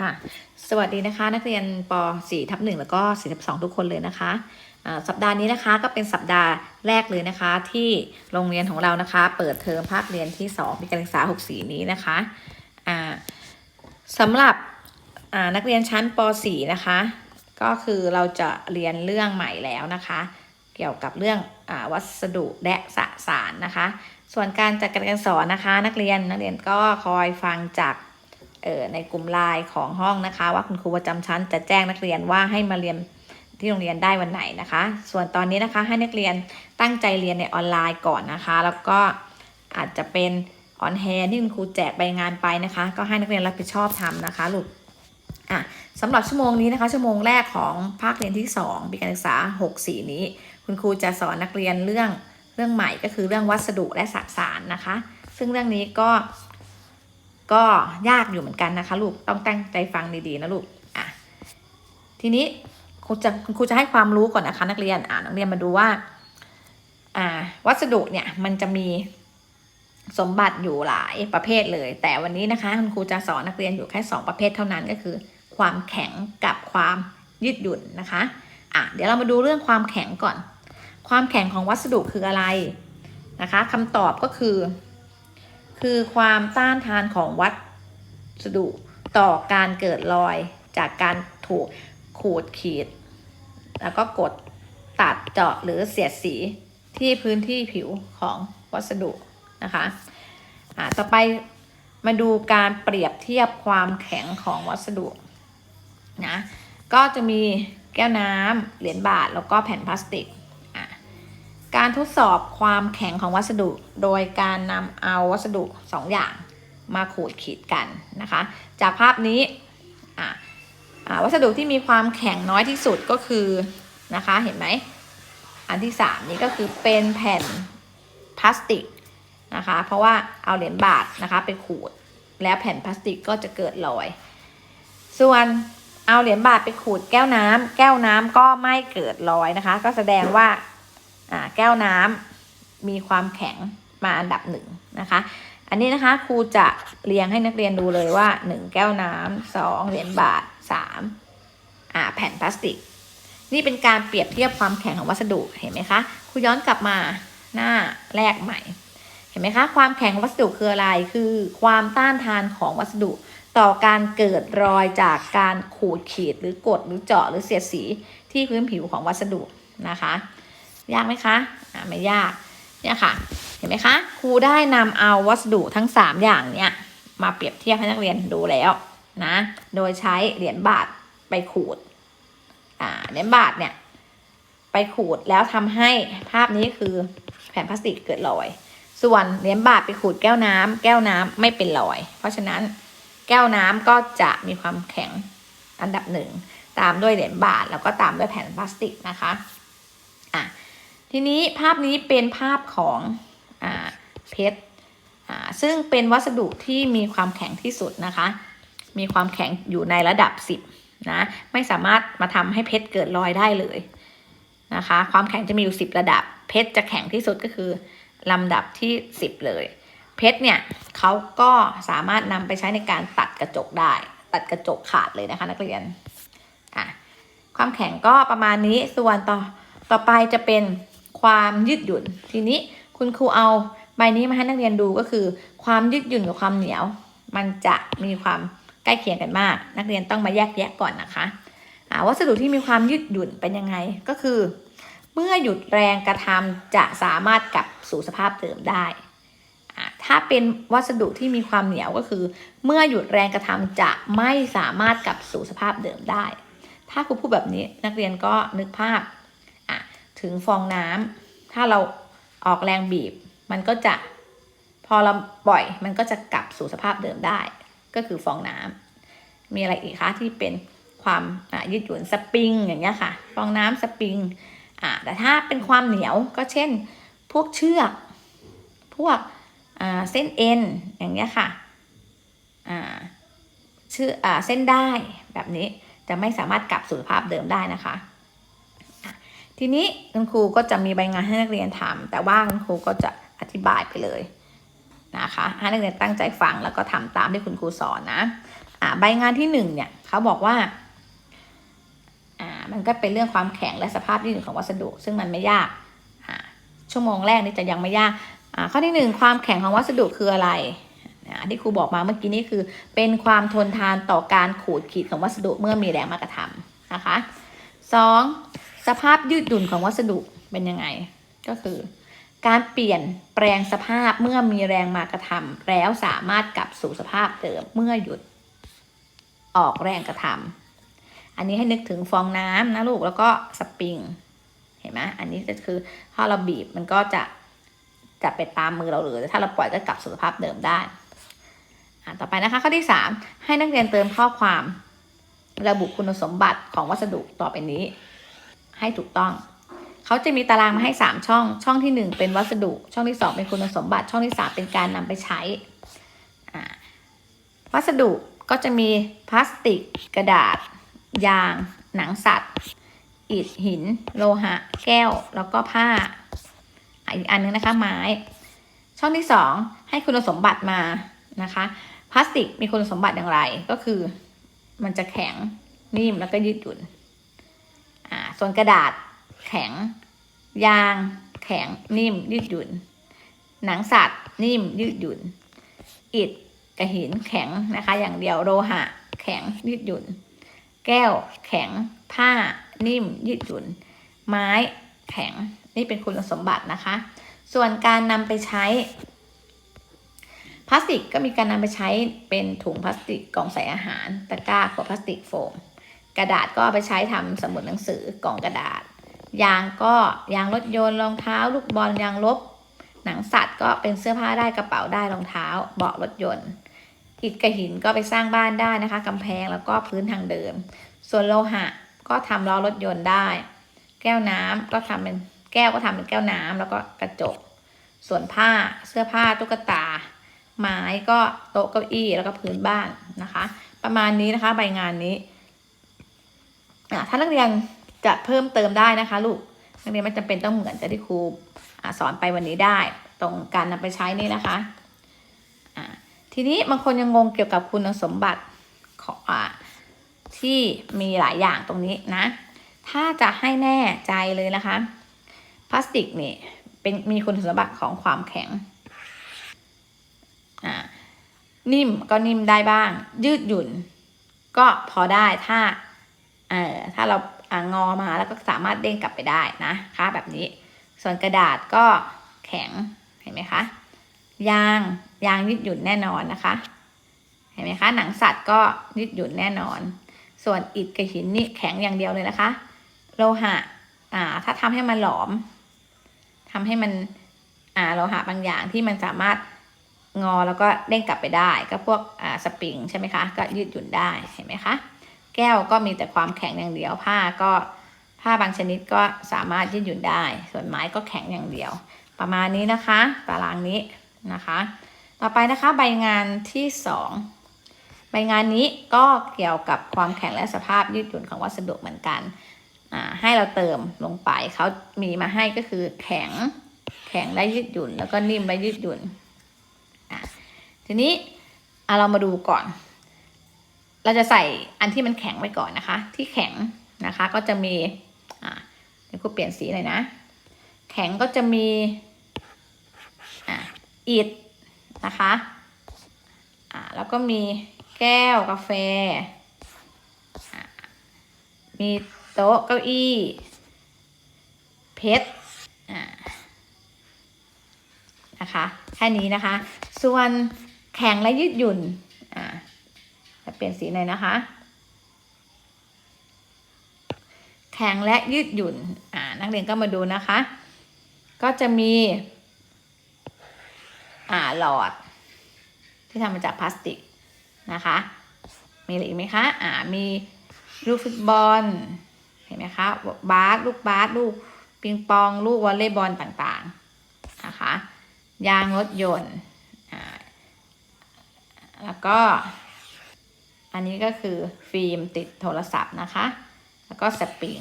ค่ะ สวัสดีนะคะ นักเรียนป .4 ทับ1แล้วก็4ทับ2ทุกคนเลยนะคะสัปดาห์นี้นะคะก็เป็นสัปดาห์แรกเลยนะคะ ที่โรงเรียนของเรานะคะ เปิดเทอมภาคเรียนที่2ปีการศึกษา 64 นี้นะคะสำหรับนักเรียนชั้นป .4 นะคะ ก็คือเราจะเรียนเรื่องใหม่แล้วนะคะ เกี่ยวกับเรื่องอวัสดุและสสารนะคะ ส่วนการจัดการเรียนสอนนะคะ นักเรียนนักเรียนก็คอยฟังจาก ในกลุ่มไลน์ของห้องนะคะ ว่าคุณครูประจำชั้นจะแจ้งนักเรียนว่าให้มาเรียนที่โรงเรียนได้วันไหนนะคะ ส่วนตอนนี้นะคะให้นักเรียนตั้งใจเรียนในออนไลน์ก่อนนะคะ แล้วก็อาจจะเป็นออนแฮนที่คุณครูแจกใบงานไปนะคะ ก็ให้นักเรียนรับผิดชอบทำนะคะลูกอะสำหรับชั่วโมงนี้นะคะ ชั่วโมงแรกของภาคเรียนที่2ปีการศึกษา 64 นี้ คุณครูจะสอนนักเรียนเรื่องเรื่องใหม่ก็คือเรื่องวัสดุและสสารนะคะ ซึ่งเรื่องนี้ก็ ก็ยากอยู่เหมือนกันนะคะลูกต้องตั้งใจฟังดีๆนะลูกอะทีนี้ครูจะครูจะให้ความรู้ก่อนนะคะ นักเรียนอ่านักเรียนมาดูว่าอ่า วัสดุเนี่ยมันจะมีสมบัติอยู่หลายประเภทเลย แต่วันนี้นะคะคุณครูจะสอนนักเรียนอยู่แค่สองประเภทเท่านั้นก็คือ ความแข็งกับความยืดหยุ่นนะคะอะเดี๋ยวเรามาดูเรื่องความแข็งก่อน ความแข็งของวัสดุคืออะไรนะคะคำตอบก็คือ คือความต้านทานของวัสดุต่อการเกิดรอยจากการถูกขูดขีด แล้วก็กดตัดเจาะหรือเสียดสีที่พื้นที่ผิวของวัสดุนะคะอ่าต่อไปมาดูการเปรียบเทียบความแข็งของวัสดุนะก็จะมีแก้วน้ำเหรียญบาทแล้วก็แผ่นพลาสติก การทดสอบความแข็งของวัสดุ โดยการนำเอาวัสดุ 2 อย่างมาขูดขีดกันนะคะ จากภาพนี้วัสดุที่มีความแข็งน้อยที่สุดก็คือนะคะเห็นไหมอันที่ 3 นี้ก็คือเป็นแผ่นพลาสติกนะคะ เพราะว่าเอาเหรียญบาทนะคะไปขูดแล้วแผ่นพลาสติกก็จะเกิดรอย ส่วนเอาเหรียญบาทไปขูดแก้วน้ำแก้วน้ำก็ไม่เกิดรอยนะคะ ก็แสดงว่า แก้วน้ำมีความแข็งมาอันดับหนึ่งนะคะ อันนี้นะคะครูจะเรียงให้นักเรียนดูเลยว่า 1 แก้วน้ำสองเหรียญบาท3อ่าแผ่นพลาสติก นี่เป็นการเปรียบเทียบความแข็งของวัสดุเห็นไหมคะครูย้อนกลับมาหน้าแรกใหม่ เห็นไหมคะ ความแข็งของวัสดุคืออะไรคือความต้านทานของวัสดุต่อการเกิดรอยจากการขูดขีดหรือกดหรือเจาะหรือเสียดสีที่พื้นผิวของวัสดุนะคะ ยากไหมคะอ่าไม่ยากเนี่ยค่ะ เห็นไหมคะครูได้นำเอาวัสดุทั้ง 3 อย่างเนี่ยมาเปรียบเทียบให้นักเรียนดูแล้วนะโดยใช้เหรียญบาทไปขูดอ่าเหรียญบาทเนี่ยไปขูดแล้วทำให้ภาพนี้คือแผ่นพลาสติกเกิดรอย ส่วนเหรียญบาทไปขูดแก้วน้ำแก้วน้ำไม่เป็นรอย เพราะฉะนั้นแก้วน้ำก็จะมีความแข็งอันดับหนึ่งตามด้วยเหรียญบาทแล้วก็ตามด้วยแผ่นพลาสติกนะคะ ทีนี้ภาพนี้เป็นภาพของอเพชรซึ่งเป็นวัสดุที่มีความแข็งที่สุดนะคะ มีความแข็งอยู่ในระดับ 10นะไม่สามารถมาทำให้เพชรเกิดรอยได้เลยนะคะ ความแข็งจะมีอยู่ 10 ระดับ เพชรจะแข็งที่สุดก็คือลำดับที่ 10 เลย เพชรเนี่ยเขาก็สามารถนำไปใช้ในการตัดกระจกได้ ตัดกระจกขาดเลยนะคะนักเรียนอะความแข็งก็ประมาณนี้ส่วนต่อต่อไปจะเป็น ความยืดหยุ่น ทีนี้คุณครูเอาใบนี้มาให้นักเรียนดูก็คือ ความยืดหยุ่นกับความเหนียว มันจะมีความใกล้เคียงกันมาก นักเรียนต้องมาแยกแยะก่อนนะคะวัสดุที่มีความยืดหยุ่นเป็นยังไงก็คือ เมื่อหยุดแรงกระทำจะสามารถกลับสู่สภาพเดิมได้ ถ้าเป็นวัสดุที่มีความเหนียวก็คือ เมื่อหยุดแรงกระทำจะไม่สามารถกลับสู่สภาพเดิมได้ ถ้าครูพูดแบบนี้นักเรียนก็นึกภาพ ถึงฟองน้ำถ้าเราออกแรงบีบ มันก็จะพอเราปล่อยมันก็จะกลับสู่สภาพเดิมได้ ก็คือฟองน้ำมีอะไรอีกคะที่เป็นความยืดหยุ่นสปริงอย่างเงี้ยค่ะ ฟองน้ำสปริงอ่าแต่ถ้าเป็นความเหนียวก็เช่น พวกเชือก พวกเส้นเอ็นอย่างเงี้ยค่ะเชืออเส้นได้แบบนี้จะไม่สามารถกลับสู่สภาพเดิมได้นะคะ ทีนี้คุณครูก็จะมีใบงานให้นักเรียนทำแต่ว่าคุณครูก็จะอธิบายไปเลยนะคะให้นักเรียนตั้งใจฟังแล้วก็ทำตามที่คุณครูสอนนะอ่าใบงานที่หนึ่งเนี่ยเขาบอกว่าอ่ามันก็เป็นเรื่องความแข็งและสภาพยืดหยุ่นของวัสดุ ซึ่งมันไม่ยากอ่าชั่วโมงแรกนี่จะยังไม่ยากอ่าข้อที่หนึ่งความแข็งของวัสดุคืออะไรที่ครูบอกมาเมื่อกี้นี่คือ เป็นความทนทานต่อการขูดขีดของวัสดุเมื่อมีแรงมากระทำนะคะสอง สภาพยืดหยุ่นของวัสดุเป็นยังไง ก็คือ การเปลี่ยนแปลงสภาพเมื่อมีแรงมากระทำแล้วสามารถกลับสู่สภาพเดิมเมื่อหยุดออกแรงกระทำอันนี้ให้นึกถึงฟองน้ำนะลูกแล้วก็สปริง เห็นไหมอันนี้ก็คือถ้าเราบีบมันก็จะจะไปตามมือเราเลยแต่ถ้าเราปล่อยก็กลับสู่สภาพเดิมได้ต่อไปนะคะข้อที่สามให้นักเรียนเติมข้อความ ระบุคุณสมบัติของวัสดุต่อไปนี้ ให้ถูกต้อง เขาจะมีตารางมาให้ 3 ช่อง ช่องที่ 1 เป็นวัสดุ ช่องที่ 2 เป็นคุณสมบัติ ช่องที่ 3 เป็นการนำไปใช้ วัสดุก็จะมีพลาสติก กระดาษ ยาง หนังสัตว์อิฐหิน โลหะ แก้ว แล้วก็ผ้า อีกอันนึงนะคะไม้ ช่องที่ 2 ให้คุณสมบัติมานะคะพลาสติกมีคุณสมบัติอย่างไรก็คือ มันจะแข็งนิ่มแล้วก็ยืดหยุ่น ส่วนกระดาษแข็ง ยาง แข็งนิ่ม ยืดหยุ่น หนังสัตว์ นิ่ม ยืดหยุ่น อิฐกับหินแข็งนะคะ อย่างเดียวโลหะ แข็งยืดหยุ่น แก้วแข็ง ผ้า นิ่ม ยืดหยุ่น ไม้แข็งนี่เป็นคุณสมบัตินะคะ ส่วนการนำไปใช้พลาสติกก็มีการนำไปใช้เป็นถุงพลาสติกกล่องใส่อาหาร ตะกร้าขวดพลาสติกโฟม กระดาษก็เอาไปใช้ทำสมุดหนังสือกล่องกระดาษ ยางก็ยางรถยนต์รองเท้า ลูกบอลยางลบ หนังสัตว์ก็เป็นเสื้อผ้าได้กระเป๋าได้รองเท้า เบาะรถยนต์อิฐกับหินก็ไปสร้างบ้านได้นะคะกำแพงแล้วก็พื้นทางเดินส่วนโลหะก็ทำล้อรถยนต์ได้ แก้วน้ำก็ทำเป็นแก้วก็ทำเป็นแก้วน้ำแล้วก็กระจก ส่วนผ้าเสื้อผ้าตุ๊กตา ไม้ก็โต๊ะเก้าอี้แล้วก็พื้นบ้านนะคะ ประมาณนี้นะคะใบงานนี้ ถ้านักเรียนจะเพิ่มเติมได้นะคะ ลูก นักเรียนไม่จำเป็นต้องเหมือนจะที่ครูอสอนไปวันนี้ได้ ตรงการนำไปใช้นี่นะคะะทีนี้บางคนยังงงเกี่ยวกับคุณสมบัติของอที่มีหลายอย่างตรงนี้นะ ถ้าจะให้แน่ใจเลยนะคะ พลาสติกนี่เป็นมีคุณสมบัติของความแข็ง นิ่มก็นิ่มได้บ้าง ยืดหยุ่น ก็พอได้ถ้า เออถ้าเราอางอมาแล้วก็สามารถเด้งกลับไปได้นะคะแบบนี้ ส่วนกระดาษก็แข็งเห็นไหมคะยางยางยืดหยุ่นแน่นอนนะคะ เห็นไหมคะ หนังสัตว์ก็ยืดหยุ่นแน่นอน ส่วนอิฐกับหินนี่แข็งอย่างเดียวเลยนะคะ โลหะอ่าถ้าทำให้มันหลอมทำให้มันอ่าโลหะบางอย่างที่มันสามารถงอแล้วก็เด้งกลับไปได้ ก็พวกอ่าสปริงใช่ไหมคะ ก็ยืดหยุ่นได้เห็นไหมคะ แก้วก็มีแต่ความแข็งอย่างเดียว ผ้าก็ผ้าบางชนิดก็สามารถยืดหยุ่นได้ ส่วนไม้ก็แข็งอย่างเดียว ประมาณนี้นะคะ ตารางนี้นะคะ ต่อไปนะคะใบงานที่สองใบงานนี้ก็เกี่ยวกับความแข็งและสภาพยืดหยุ่นของวัสดุเหมือนกันให้เราเติมลงไปเขามีมาให้ก็คือแข็งแข็งและยืดหยุ่น แล้วก็นิ่มและยืดหยุ่นทีนี้อะเรามาดูก่อน เราจะใส่อันที่มันแข็งไว้ก่อนนะคะ ที่แข็งนะคะก็จะมีอ่าเดี๋ยวกูเปลี่ยนสีเลยนะ แข็งก็จะมีอ่าอิฐนะคะอ่าแล้วก็มีแก้วกาแฟ มีโต๊ะเก้าอี้เพชรอ่านะคะ แค่นี้นะคะ ส่วนแข็งและยืดหยุ่น เปลี่ยนสีหน่อยนะคะ แข็งและยืดหยุ่น อ่า นักเรียนก็มาดูนะคะ ก็จะมี อ่า หลอด ที่ทำมาจากพลาสติกนะคะ มีอะไรอีกไหมคะ อ่า มีลูกฟุตบอล เห็นไหมคะ บาส ลูกบาส ลูกปิงปอง ลูกวอลเลย์บอลต่างๆ นะคะ ยางรถยนต์ อ่า แล้วก็ อันนี้ก็คือฟิล์มติดโทรศัพท์นะคะ แล้วก็สปริง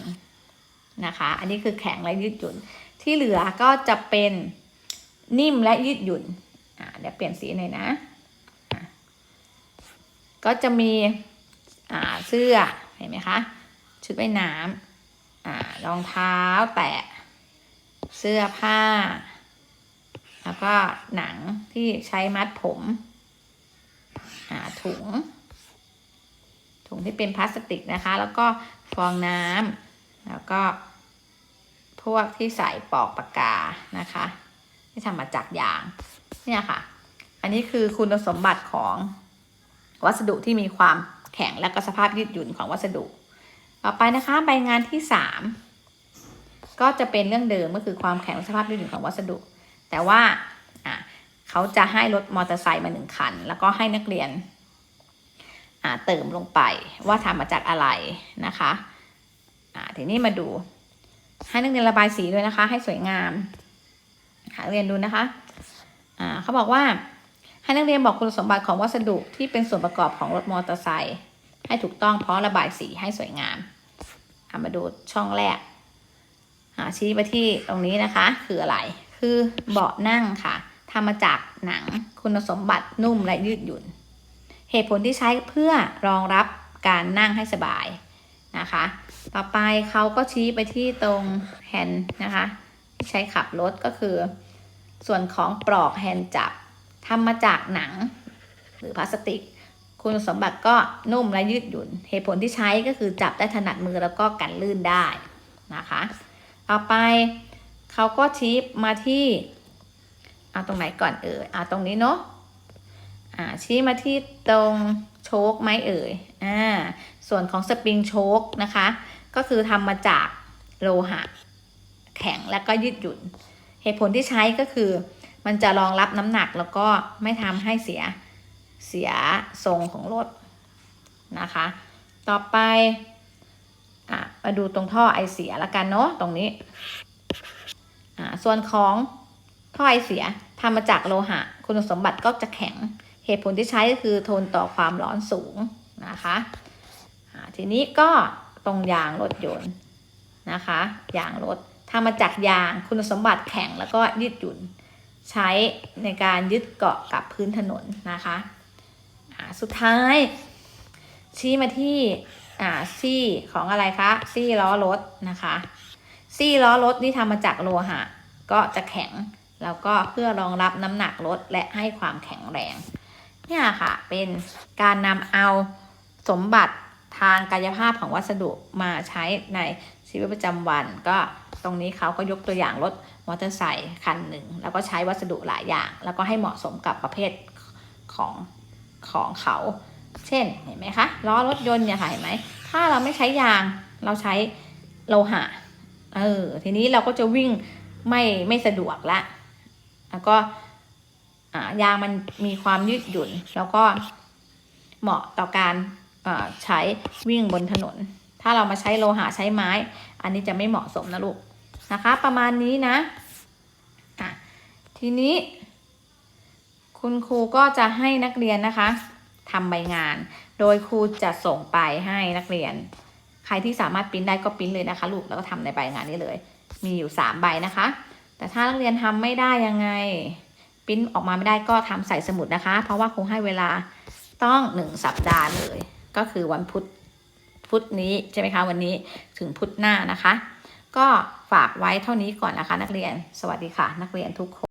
นะคะ อันนี้คือแข็งและยืดหยุ่น ที่เหลือก็จะเป็นนิ่มและยืดหยุ่นอ่าเดี๋ยวเปลี่ยนสีหน่อยนะะก็จะมีอ่าเสื้อเห็นไหมคะ ชุดว่ายน้ำอ่ารองเท้าแตะ เสื้อผ้า แล้วก็หนังที่ใช้มัดผมอ่าถุง ถุงที่เป็นพลาสติกนะคะ แล้วก็ฟองน้ำแล้วก็พวกที่ใส่ปอกปากกานะคะที่ทำมาจากยางเนี่ยค่ะ อันนี้คือคุณสมบัติของวัสดุที่มีความแข็งและก็สภาพยืดหยุ่นของวัสดุ ต่อไปนะคะใบงานที่สามก็จะเป็นเรื่องเดิมก็คือความแข็งและสภาพยืดหยุ่นของวัสดุ แต่ว่าเขาจะให้รถมอเตอร์ไซค์มาหนึ่งคัน แล้วก็ให้นักเรียน เติมลงไปว่าทำมาจากอะไรนะคะอ่าทีนี้มาดูให้นักเรียนระบายสีด้วยนะคะ ให้สวยงามหาเรียนดูนะคะอ่าเขาบอกว่าให้นักเรียนบอกคุณสมบัติของวัสดุที่เป็นส่วนประกอบของรถมอเตอร์ไซค์ให้ถูกต้องเพราะระบายสีให้สวยงามเอามาดูช่องแรกอ่าชี้ไปที่ตรงนี้นะคะ คืออะไร คือเบาะนั่งค่ะทำมาจากหนังคุณสมบัตินุ่มและยืดหยุ่น เหตุผลที่ใช้เพื่อรองรับการนั่งให้สบายนะคะ ต่อไปเขาก็ชี้ไปที่ตรงแฮนด์นะคะ ที่ใช้ขับรถก็คือ ส่วนของปลอกแฮนด์จับทำมาจากหนังหรือพลาสติก คุณสมบัติก็นุ่มและยืดหยุ่น เหตุผลที่ใช้ก็คือจับได้ถนัดมือแล้วก็กันลื่นได้นะคะ ต่อไปเขาก็ชี้มาที่ เอาตรงไหนก่อนเอ่ยเอาตรงนี้เนาะ อ่าชี้มาที่ตรงโชคไหมเอ่ยอ่าส่วนของสปริงโชคนะคะ ก็คือทำมาจากโลหะ แข็งและก็ยืดหยุ่น เหตุผลที่ใช้ก็คือ มันจะรองรับน้ำหนักแล้วก็ไม่ทำให้เสียเสียทรงของรถนะคะ ต่อไปอะมาดูตรงท่อไอเสียละกันเนาะตรงนี้อ่าส่วนของท่อไอเสียทำมาจากโลหะ คุณสมบัติก็จะแข็ง เหตุผลที่ใช้ก็คือทนต่อความร้อนสูงนะคะทีนี้ก็ตรงยางรถยนต์นะคะยางรถทำมาจากยางคุณสมบัติแข็งแล้วก็ยืดหยุ่น ใช้ในการยึดเกาะกับพื้นถนนนะคะสุดท้าย ชี้มาที่อ่าซี่ของอะไรคะซี่ล้อรถนะคะซี่ล้อรถนี่ทำมาจากโลหะ ก็จะแข็งแล้วก็เพื่อรองรับน้ำหนักรถและให้ความแข็งแรง เนี่ยค่ะ เป็นการนำเอาสมบัติทางกายภาพของวัสดุมาใช้ในชีวิตประจำวัน ก็ตรงนี้เขาก็ยกตัวอย่างรถมอเตอร์ไซค์คันหนึ่ง แล้วก็ใช้วัสดุหลายอย่าง แล้วก็ให้เหมาะสมกับประเภทของของเขา เช่นเห็นไหมคะล้อรถยนต์เนี่ยค่ะเห็นไหมถ้าเราไม่ใช้ยางเราใช้โลหะเออทีนี้เราก็จะวิ่งไม่ไม่สะดวกละแล้วก็ ยางมันมีความยืดหยุ่น แล้วก็เหมาะต่อการใช้วิ่งบนถนน ถ้าเรามาใช้โลหะใช้ไม้ อันนี้จะไม่เหมาะสมนะลูกนะคะ ประมาณนี้นะอะทีนี้ คุณครูก็จะให้นักเรียนนะคะทำใบงาน โดยครูจะส่งไปให้นักเรียน ใครที่สามารถปริ้นได้ก็ปริ้นเลยนะคะ ลูกแล้วก็ทำในใบงานนี้เลย มีอยู่สามใบนะคะ แต่ถ้านักเรียนทำไม่ได้ยังไง พิ้นออกมาไม่ได้ก็ทำใส่สมุดนะคะ เพราะว่าคงให้เวลาต้องหนึ่งสัปดาห์เลย ก็คือวันพุธพุธนี้ใช่ไหมคะวันนี้ถึงพุธหน้านะคะ ก็ฝากไว้เท่านี้ก่อนนะคะ นักเรียน สวัสดีค่ะ นักเรียนทุกคน